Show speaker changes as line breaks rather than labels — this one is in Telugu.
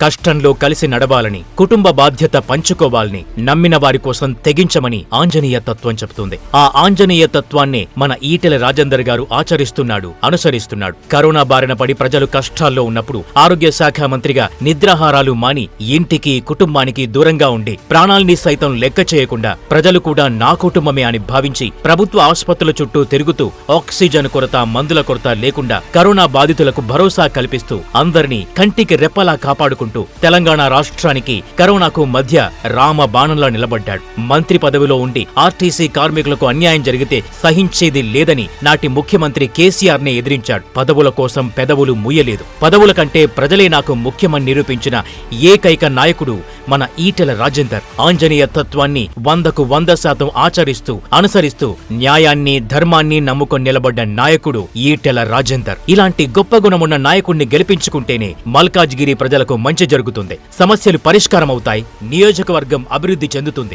కష్టంలో కలిసి నడవాలని కుటుంబ బాధ్యత పంచుకోవాలని నమ్మిన వారి కోసం తెగించమని ఆంజనేయ తత్వం చెబుతుంది. ఆ ఆంజనేయ తత్వాన్నే మన ఈటెల రాజేందర్ గారు ఆచరిస్తున్నాడు అనుసరిస్తున్నాడు. కరోనా బారిన పడి ప్రజలు కష్టాల్లో ఉన్నప్పుడు ఆరోగ్య శాఖ మంత్రిగా నిద్రాహారాలు మాని ఇంటికి కుటుంబానికి దూరంగా ఉండి ప్రాణాల్ని సైతం లెక్క చేయకుండా ప్రజలు కూడా నా కుటుంబమే అని భావించి ప్రభుత్వ ఆసుపత్రుల చుట్టూ తిరుగుతూ ఆక్సిజన్ కొరత మందుల కొరత లేకుండా కరోనా బాధితులకు భరోసా కల్పిస్తూ అందరినీ కంటికి రెప్పలా కాపాడుకుంటూ తెలంగాణ రాష్ట్రానికి కరోనాకు మధ్య రామ బాణంలా నిలబడ్డాడు. మంత్రి పదవిలో ఉండి ఆర్టీసీ కార్మికులకు అన్యాయం జరిగితే సహించేది లేదని నాటి ముఖ్యమంత్రి కేసీఆర్ నే ఎదిరించాడు. పదవుల కోసం పెదవులు ముయ్యలేదు పదవుల కంటే ప్రజలే నాకు ముఖ్యమని నిరూపించిన ఏకైక నాయకుడు మన ఈటెల రాజేందర్ ఆంజనేయ తత్వాన్ని వందకు వంద శాతం ఆచరిస్తూ అనుసరిస్తూ న్యాయాన్ని ధర్మాన్ని నమ్ముకొని నిలబడ్డ నాయకుడు ఈటెల రాజేందర్. ఇలాంటి గొప్ప గుణమున్న నాయకుణ్ణి గెలిపించుకుంటేనే మల్కాజ్గిరి ప్రజలకు మంచి జరుగుతుంది. సమస్యలు పరిష్కారమవుతాయి. నియోజకవర్గం అభివృద్ధి చెందుతుంది.